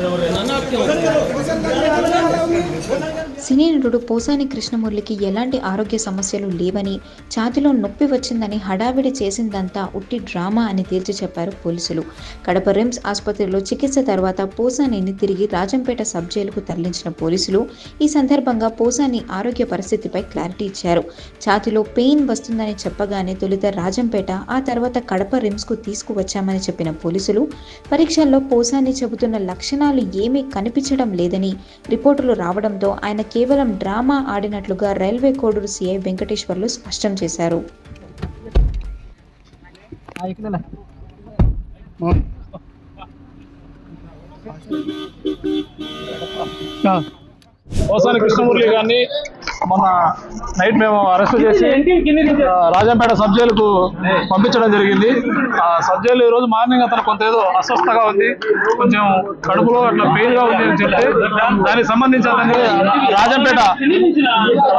何だって言われて。సినీ నటుడు పోసాని కృష్ణమురళికి ఎలాంటి ఆరోగ్య సమస్యలు లేవని ఛాతిలో నొప్పి వచ్చిందని హడావిడి చేసిందంతా ఉట్టి డ్రామా అని తేల్చి చెప్పారు పోలీసులు. కడప రిమ్స్ ఆసుపత్రిలో చికిత్స తర్వాత పోసానిని తిరిగి రాజంపేట సబ్ జైలుకు తరలించిన పోలీసులు ఈ సందర్భంగా పోసాని ఆరోగ్య పరిస్థితిపై క్లారిటీ ఇచ్చారు. ఛాతిలో పెయిన్ వస్తుందని చెప్పగానే తొలుత రాజంపేట ఆ తర్వాత కడప రిమ్స్కు తీసుకువచ్చామని చెప్పిన పోలీసులు పరీక్షల్లో పోసాని చెబుతున్న లక్షణాలు ఏమీ కనిపించడం లేదని రిపోర్టులు రావడంతో ఆయన కేవలం డ్రామా ఆడినట్లుగా రైల్వే కోడూరు సీఐ వెంకటేశ్వర్లు స్పష్టం చేశారు. ఓసారి కృష్ణమూర్తి గారిని మొన్న నైట్ మేము అరెస్ట్ చేసి రాజంపేట సబ్ జైలుకు పంపించడం జరిగింది. ఆ సబ్ జైలు ఈ రోజు మార్నింగ్ అతను కొంత ఏదో అస్వస్థగా ఉంది కొంచెం కడుపులో అట్లా పెయిన్గా ఉంది అని చెప్తే దానికి సంబంధించి అతన్ని రాజంపేట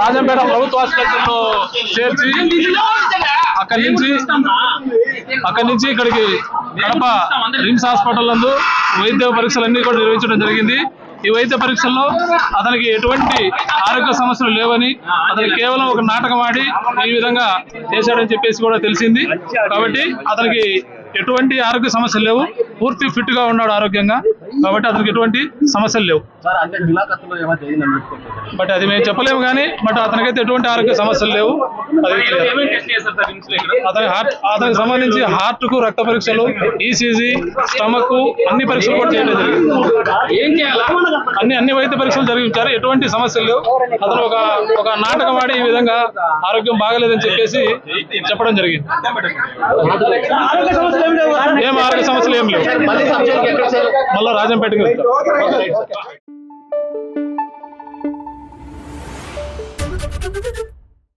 రాజంపేట ప్రభుత్వ ఆసుపత్రిలో చేర్చి అక్కడి నుంచి అక్కడి నుంచి ఇక్కడికి కడప రిమ్స్ హాస్పిటల్ నందు వైద్య పరీక్షలు అన్ని కూడా నిర్వహించడం జరిగింది. ఈ వైద్య పరీక్షల్లో అతనికి ఎటువంటి ఆరోగ్య సమస్యలు లేవని అతనికి కేవలం ఒక నాటకం ఆడి ఈ విధంగా చేశాడని చెప్పేసి కూడా తెలిసింది. కాబట్టి అతనికి ఎటువంటి ఆరోగ్య సమస్యలు లేవు. పూర్తి ఫిట్గా ఉన్నాడు ఆరోగ్యంగా. కాబట్టి అతనికి ఎటువంటి సమస్యలు లేవు. బట్ అది మేము చెప్పలేము కానీ బట్ అతనికైతే ఎటువంటి ఆరోగ్య సమస్యలు లేవు. అది. అతని హార్ట్ అతనికి సంబంధించి హార్ట్కు రక్త పరీక్షలు ఈసీజీ స్టమక్ అన్ని పరీక్షలు కూడా చేయడం జరిగింది. ఏం చేయాలా? అన్ని అన్ని వైద్య పరీక్షలు జరిగించారు. ఎటువంటి సమస్యలు లేవు. అతను ఒక ఒక నాటకం ఆడి ఈ విధంగా ఆరోగ్యం బాగలేదని చెప్పేసి చెప్పడం జరిగింది. ఏం ఆరోగ్య సమస్యలు ఏం లేవు. మళ్ళీ రాజంపేటకి వెళ్తాం